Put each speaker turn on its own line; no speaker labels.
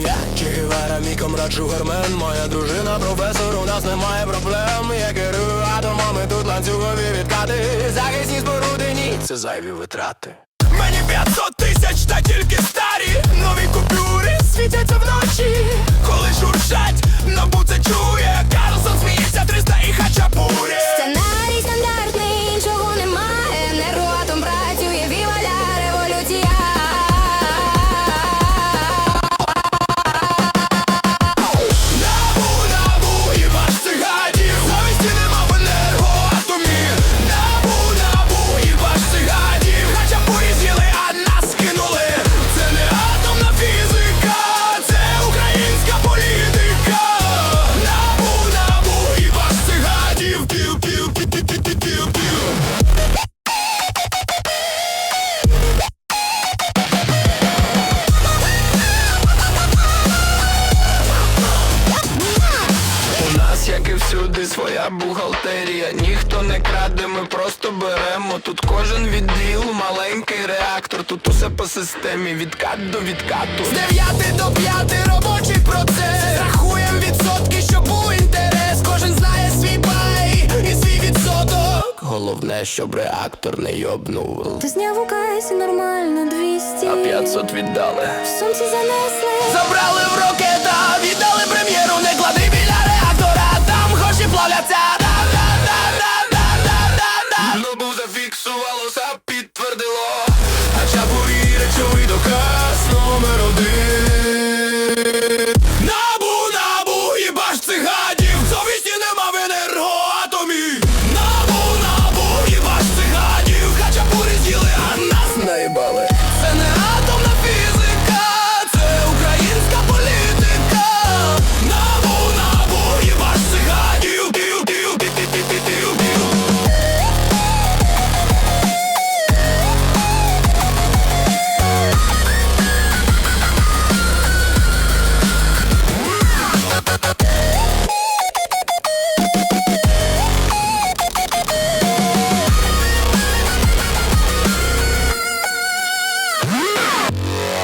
Я Чігівара, мій комрад Шугармен Моя дружина, професор, у нас немає проблем. Я керую атомами, тут ланцюгові відкати. Захисні споруди, ні, це зайві витрати. Мені 500 тисяч, та тільки старі. Нові купюри і всюди, своя бухгалтерія. Ніхто не краде, ми просто беремо. Тут кожен відділ, маленький реактор. Тут усе по системі, відкат до відкату. З дев'яти до п'яти робочий процес. Рахуєм відсотки, щоб був інтерес. Кожен знає свій пай і свій відсоток. Головне, щоб реактор не йобнув.
Ти зняв у касі нормально 200.
А 500 віддали.
В сумці занесли.
Забрали Спростувало, підтвердило, а чапові речовий доказ номер один.